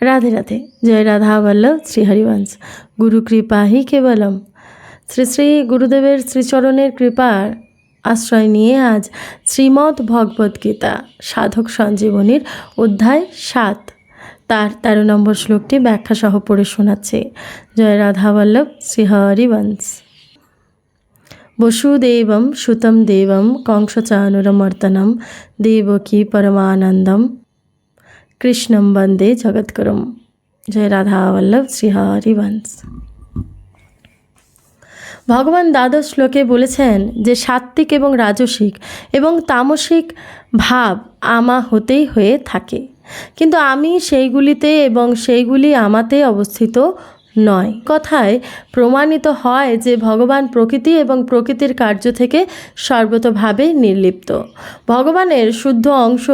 রাধে রাধে। জয় রাধা বল্লভ শ্রী হরিবংশ। গুরু কৃপা হি কেবলম। শ্রী শ্রী গুরুদেবের শ্রীচরণের কৃপার আশ্রয় নিয়ে আজ শ্রীমদ্ ভগবদ গীতা সাধক সঞ্জীবনীর অধ্যায় সাত। তার তেরো নম্বর শ্লোকটি ব্যাখ্যা সহ পড়ে শোনাচ্ছে। জয় রাধা বল্লভ শ্রী হরিবংশ। বসুদেবম সুতম দেবম কংসচানুরমর্তনম দেবকী পরমানন্দম কৃষ্ণম বন্দে জগৎগুরুম জয় রাধা বল্লভ শ্রী হরিবংশ ভগবান দ্বাদশ শ্লোকে বলেছেন যে সাত্ত্বিক এবং রাজসিক এবং তামসিক ভাব আমা হতেই হয়ে থাকে। কিন্তু আমি সেইগুলিতে এবং সেইগুলি আমাতে অবস্থিত নয়। কথায় প্রমাণিত হয় যে ভগবান প্রকৃতি এবং প্রকৃতির কার্য থেকে সর্বতভাবে নির্লিপ্ত। ভগবানের শুদ্ধ অংশ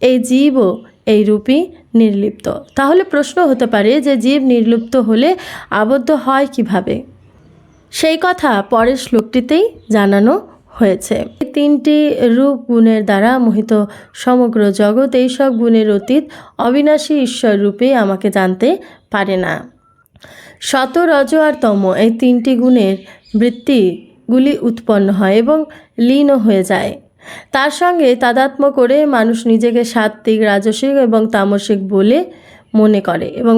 এই জীবও এই রূপই নির্লিপ্ত। তাহলে প্রশ্ন হতে পারে যে জীব নির্লিপ্ত হলে আবদ্ধ হয় কীভাবে? সেই কথা পরের শ্লোকটিতেই জানানো হয়েছে। এই তিনটি রূপ গুণের দ্বারা মোহিত সমগ্র জগৎ এইসব গুণের অতীত অবিনাশী ঈশ্বর রূপে আমাকে জানতে পারে না। শত রজ আর তম এই তিনটি গুণের বৃত্তিগুলি উৎপন্ন হয় এবং লীনও হয়ে যায়। তার সঙ্গে তাদাত্ম্য করে মানুষ নিজেকে সাত্ত্বিক, রাজসিক এবং তামসিক বলে মনে করে এবং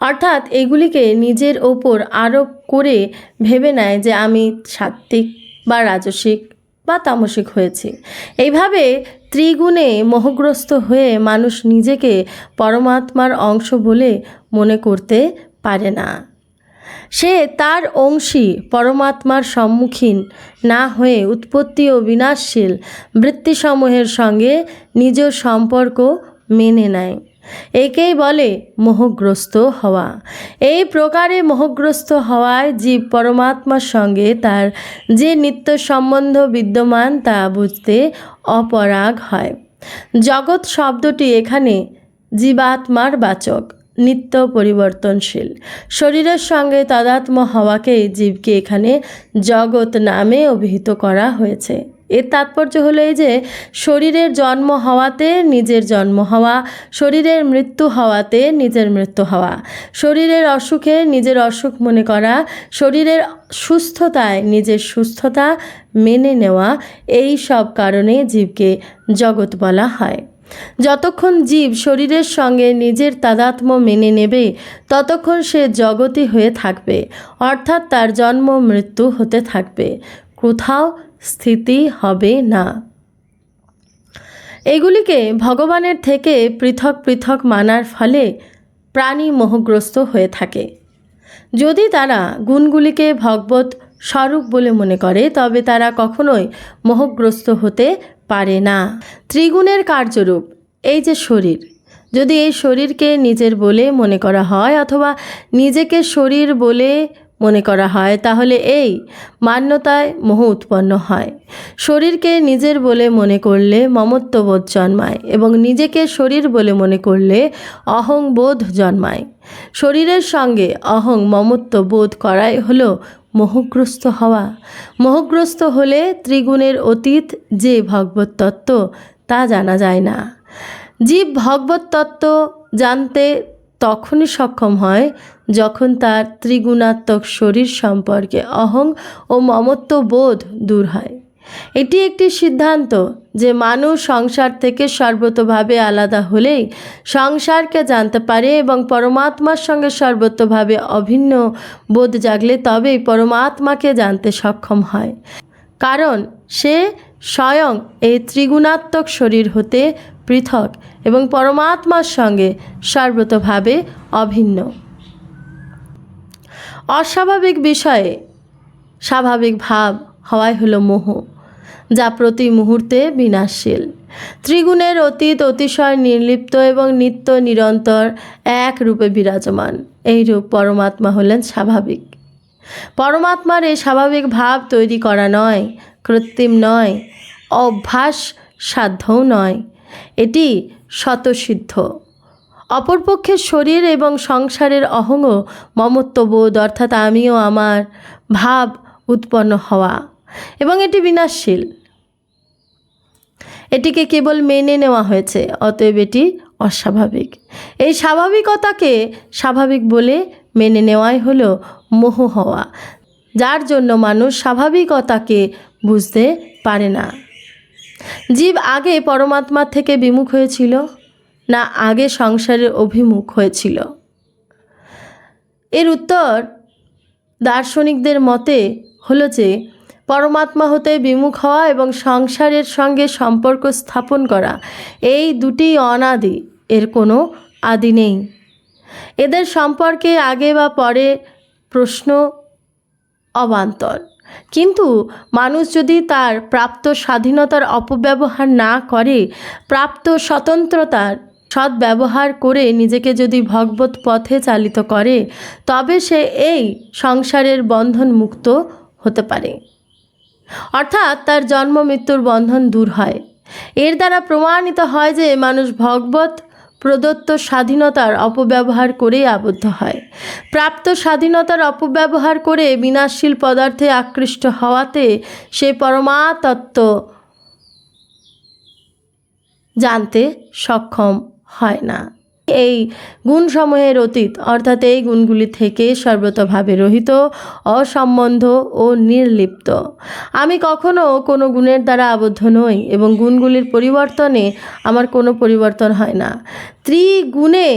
অর্থাৎ এগুলিকে নিজের ওপর আরোপ করে ভেবে নেয় যে আমি সাত্ত্বিক বা রাজসিক বা তামসিক হয়েছি। এইভাবে ত্রিগুণে মোহগ্রস্ত হয়ে মানুষ নিজেকে পরমাত্মার অংশ বলে মনে করতে পারে না। সে তার অংশী পরমাত্মার সম্মুখীন না হয়ে উৎপত্তি ও বিনাশশীল বৃত্তিসমূহের সঙ্গে নিজ সম্পর্ক মেনে নেয়। একেই বলে মোহগ্রস্ত হওয়া। এই প্রকারে মোহগ্রস্ত হওয়ায় জীব পরমাত্মার সঙ্গে তার যে নিত্য সম্বন্ধ বিদ্যমান তা বুঝতে অপরাগ হয়। জগৎ শব্দটি এখানে জীবাত্মার বাচক। নিত্য পরিবর্তনশীল। শরীরের সঙ্গে তাদাত্ম হওয়াকেই জীবকে এখানে জগৎ নামে অভিহিত করা হয়েছে। এর তাৎপর্য হলো এই যে, শরীরের জন্ম হওয়াতে নিজের জন্ম হওয়া, শরীরের মৃত্যু হওয়াতে নিজের মৃত্যু হওয়া, শরীরের অসুখে নিজের অসুখ মনে করা, শরীরের সুস্থতায় নিজের সুস্থতা মেনে নেওয়া, এই সব কারণে জীবকে জগৎ বলা হয়। যতক্ষণ জীব শরীরের সঙ্গে নিজের তাদাত্ম্য মেনে নেবে, ততক্ষণ সে জগতই হয়ে থাকবে, অর্থাৎ তার জন্ম মৃত্যু হতে থাকবে। কোথাও স্থিতি হবে না। এগুলিকে ভগবানের থেকে পৃথক পৃথক মানার ফলে প্রাণী মোহগ্রস্ত হয়ে থাকে। যদি তারা গুণগুলিকে ভগবত স্বরূপ বলে মনে করে, তবে তারা কখনোই মোহগ্রস্ত হতে পারে না। ত্রিগুণের কার্যরূপ, এই যে শরীর। যদি এই শরীরকে নিজের বলে মনে করা হয় অথবা নিজেকে শরীর বলে মনে করা হয়, তাহলে এই মান্যতায় মোহ উৎপন্ন হয়। শরীরকে নিজের বলে মনে করলে মমত্ববোধ জন্মায় এবং নিজেকে শরীর বলে মনে করলে অহংবোধ জন্মায়। শরীরের সঙ্গে অহং মমত্ব বোধ করাই হলো মোহগ্রস্ত হওয়া। মোহগ্রস্ত হলে ত্রিগুণের অতীত যে ভগবত তত্ত্ব তা জানা যায় না। জীব ভগবত তত্ত্ব জানতে তখনই সক্ষম হয় যখন তার ত্রিগুণাত্মক শরীর সম্পর্কে অহং ও মমত্ব বোধ দূর হয়। এটি একটি সিদ্ধান্ত যে মানুষ সংসার থেকে সর্বতভাবে আলাদা হলেই সংসারকে জানতে পারে এবং পরমাত্মার সঙ্গে সর্বতভাবে অভিন্ন বোধ জাগলে তবেই পরমাত্মাকে জানতে সক্ষম হয়। কারণ সে স্বয়ং এই ত্রিগুণাত্মক শরীর হতে পৃথক এবং পরমাত্মার সঙ্গে সর্বতভাবে অভিন্ন। অস্বাভাবিক বিষয়ে স্বাভাবিক ভাব হওয়াই হলো মোহ। যা প্রতি মুহূর্তে বিনাশশীল। ত্রিগুণের অতীত অতিশয় নির্লিপ্ত এবং নিত্য নিরন্তর এক রূপে বিরাজমান। এই রূপ পরমাত্মা হলেন স্বাভাবিক। পরমাত্মার এই স্বাভাবিক ভাব তৈরি করা নয়, কৃত্রিম নয় অভ্যাস সাধ্যও নয়। এটি স্বতঃসিদ্ধ। অপরপক্ষে শরীর এবং সংসারের অহঙ্গ মমত্ববোধ, অর্থাৎ আমিও আমার ভাব উৎপন্ন হওয়া। এবং এটি বিনাশশীল। এটিকে কেবল মেনে নেওয়া হয়েছে, অতএব এটি অস্বাভাবিক। এই স্বাভাবিকতাকে স্বাভাবিক বলে মেনে নেওয়াই হলো মোহ হওয়া, যার জন্য মানুষ স্বাভাবিকতাকে বুঝতে পারে না। জীব আগে পরমাত্মা থেকে বিমুখ হয়েছিল, না আগে সংসারের অভিমুখ হয়েছিল। এর উত্তর দার্শনিকদের মতে হলো যে পরমাত্মা হতে বিমুখ হওয়া এবং সংসারের সঙ্গে সম্পর্ক স্থাপন করা, এই দুটি অনাদি, এর কোনো আদি নেই। এদের সম্পর্কে আগে বা পরে প্রশ্ন অবান্তর। কিন্তু মানুষ যদি তার প্রাপ্ত স্বাধীনতার অপব্যবহার না করে, প্রাপ্ত স্বতন্ত্রতার সদ্ব্যবহার করে নিজেকে যদি ভগবত পথে চালিত করে, তবে সে এই সংসারের বন্ধন মুক্ত হতে পারে। অর্থাৎ তার জন্ম মৃত্যুর বন্ধন দূর হয়। এর দ্বারা প্রমাণিত হয় যে মানুষ ভগবত প্রদত্ত স্বাধীনতার অপব্যবহার করেই আবদ্ধ হয়। প্রাপ্ত স্বাধীনতার অপব্যবহার করে বিনাশশীল পদার্থে আকৃষ্ট হওয়াতে সে পরমাতত্ত্ব জানতে সক্ষম হয় না। এই গুণসমূহের অতীত, অর্থাৎ এই গুণগুলি থেকে সর্বতভাবে রহিত, অসম্বন্ধ ও নির্লিপ্ত। আমি কখনো কোনো গুণের দ্বারা আবদ্ধ নই এবং গুণগুলির পরিবর্তনে আমার কোনো পরিবর্তন হয় না। ত্রিগুণে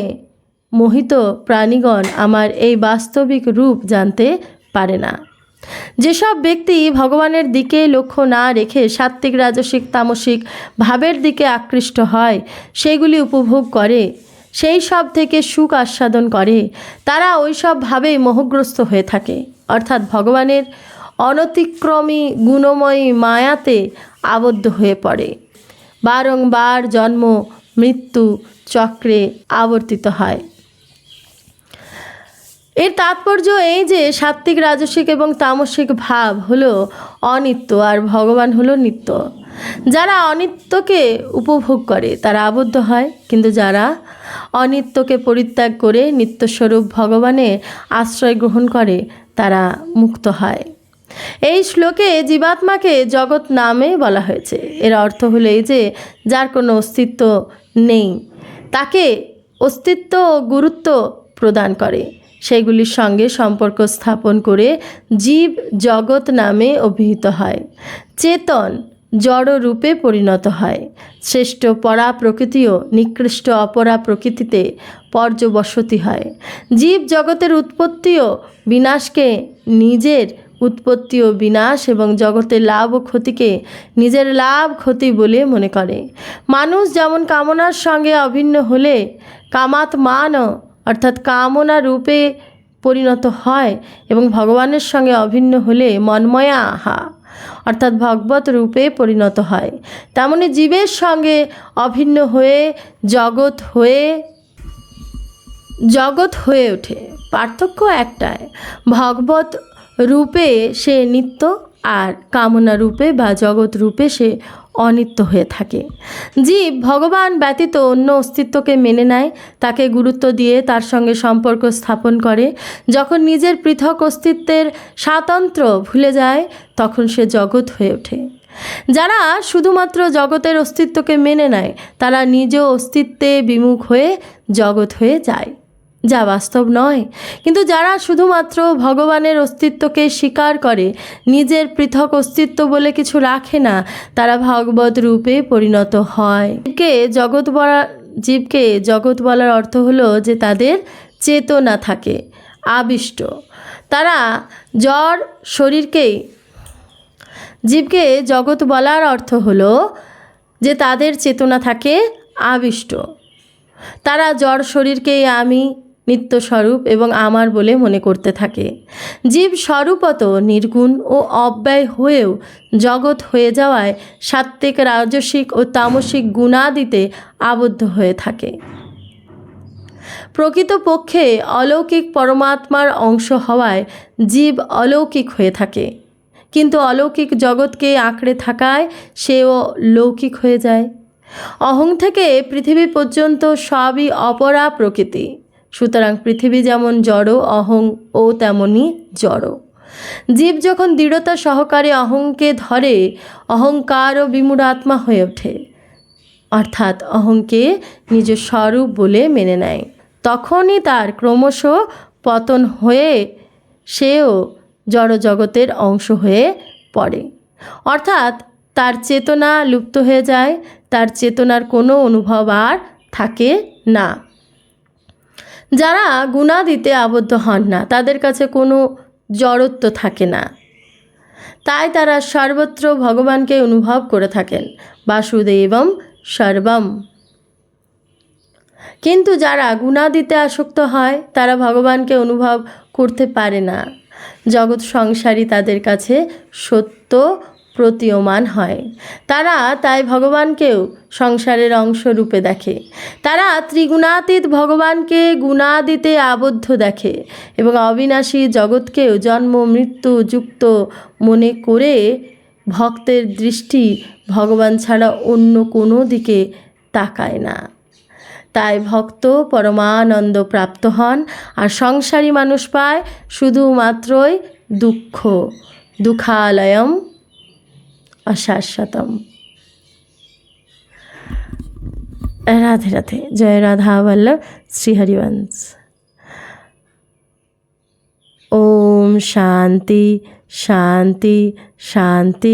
মোহিত প্রাণীগণ আমার এই বাস্তবিক রূপ জানতে পারে না। যেসব ব্যক্তি ভগবানের দিকে লক্ষ্য না রেখে সাত্ত্বিক, রাজসিক, তামসিক ভাবের দিকে আকৃষ্ট হয়, সেগুলি উপভোগ করে। সেই সব থেকে সুখ আস্বাদন করে। তারা ওই সব ভাবেই মোহগ্রস্ত হয়ে থাকে। অর্থাৎ ভগবানের অনতিক্রমী গুণময়ী মায়াতে আবদ্ধ হয়ে পড়ে। বারংবার জন্ম, মৃত্যু চক্রে আবর্তিত হয়। এর তাৎপর্য এই যে সাত্ত্বিক রাজসিক এবং তামসিক ভাব হলো অনিত্য আর ভগবান হলো নিত্য। যারা অনিত্যকে উপভোগ করে, তারা আবদ্ধ হয়। কিন্তু যারা অনিত্যকে পরিত্যাগ করে, নিত্যস্বরূপ ভগবানের আশ্রয় গ্রহণ করে, তারা মুক্ত হয়। এই শ্লোকে জীবাত্মাকে জগৎ নামে বলা হয়েছে। এর অর্থ হলো এই যে, যার কোনো অস্তিত্ব নেই, তাকে অস্তিত্ব ও গুরুত্ব প্রদান করে। সেগুলির সঙ্গে সম্পর্ক স্থাপন করে জীব জগৎ নামে অভিহিত হয়। চেতন জড় রূপে পরিণত হয়। শ্রেষ্ঠ পরা প্রকৃতিও নিকৃষ্ট অপরা প্রকৃতিতে পর্যবসতি হয়। জীব জগতের উৎপত্তিও বিনাশকে নিজের উৎপত্তি ও বিনাশ এবং জগতের লাভ ও ক্ষতিকে নিজের লাভ ক্ষতি বলে মনে করে। মানুষ যেমন কামনার সঙ্গে অভিন্ন হলে কামাত মান অর্থাৎ কামনা রূপে পরিণত হয় এবং ভগবানের সঙ্গে অভিন্ন হলে মন্ময়া আহা অর্থাৎ ভগবত রূপে পরিণত হয়। তেমনি জীবের সঙ্গে অভিন্ন হয়ে জগৎ হয়ে জগৎ হয়ে ওঠে। পার্থক্য একটাই, ভগবত রূপে সে নিত্য আর কামনা রূপে বা জগৎ রূপে সে অনিত্য হয়ে থাকে। জীব ভগবান ব্যতীত অন্য অস্তিত্বকে মেনে নেয়, তাকে গুরুত্ব দিয়ে তার সঙ্গে সম্পর্ক স্থাপন করে। যখন নিজের পৃথক অস্তিত্বের স্বাতন্ত্র্য ভুলে যায়, তখন সে জগৎ হয়ে ওঠে। যারা শুধুমাত্র জগতের অস্তিত্বকে মেনে নেয়, তারা নিজ অস্তিত্বে বিমুখ হয়ে জগৎ হয়ে যায়। যা বাস্তব নয়। কিন্তু যারা শুধুমাত্র ভগবানের অস্তিত্বকে স্বীকার করে, নিজের পৃথক অস্তিত্ব বলে কিছু রাখে না, তারা ভগবত রূপে পরিণত হয়। জীবকে জগৎ বলা, জীবকে জগৎ বলার অর্থ হলো যে তাদের চেতনা থাকে, আবিষ্ট। তারা জ্বর শরীরকেই, জীবকে জগৎ বলার অর্থ হলো যে তাদের চেতনা থাকে আবিষ্ট। তারা জ্বর শরীরকেই আমি নিত্যস্বরূপ এবং আমার বলে মনে করতে থাকে। জীব স্বরূপত নির্গুণ ও অব্যয় হয়েও জগৎ হয়ে যাওয়ায় সাত্ত্বিক, রাজসিক ও তামসিক গুণাদিতে আবদ্ধ হয়ে থাকে। প্রকৃতপক্ষে অলৌকিক পরমাত্মার অংশ হওয়ায় জীব অলৌকিক হয়ে থাকে। কিন্তু অলৌকিক জগৎকে আঁকড়ে থাকায় সেও লৌকিক হয়ে যায়। অহং থেকে পৃথিবী পর্যন্ত সবই অপরা প্রকৃতি। সুতরাং পৃথিবী যেমন জড়, অহং ও তেমনই জড়। জীব যখন দৃঢ়তা সহকারে অহংকে ধরে, অহংকার ও বিমূঢ় আত্মা হয়ে ওঠে। অর্থাৎ অহংকে নিজ স্বরূপ বলে মেনে নেয়। তখনই তার ক্রমশ পতন হয়ে সেও জড়জগতের অংশ হয়ে পড়ে। অর্থাৎ তার চেতনা লুপ্ত হয়ে যায়, তার চেতনার কোনো অনুভব আর থাকে না। যারা গুণাদিতে আবদ্ধ হন না, তাদের কাছে কোনো জড়ত্ব থাকে না। তাই তারা সর্বত্র ভগবানকে অনুভব করে থাকেন, বাসুদেবম সর্বম। কিন্তু যারা গুণাদিতে আসক্ত হয়, তারা ভগবানকে অনুভব করতে পারে না। জগৎ সংসারী তাদের কাছে সত্য প্রতীয়মান হয়। তারা তাই ভগবানকেও সংসারের অংশ রূপে দেখে। তারা ত্রিগুণাতীত ভগবানকে গুণাদিতে আবদ্ধ দেখে এবং অবিনাশী জগৎকেও জন্ম, মৃত্যু যুক্ত মনে করে ভক্তের দৃষ্টি ভগবান ছাড়া অন্য কোনো দিকে তাকায় না। তাই ভক্ত পরমানন্দ প্রাপ্ত হন আর সংসারী মানুষ পায় শুধুমাত্রই দুঃখ, দুঃখালয়ম অশাশ্বতম। রাধে রাধে। জয় রাধা বল্লভ। শ্রীহরিবংশ। ওম শান্তি শান্তি শান্তি।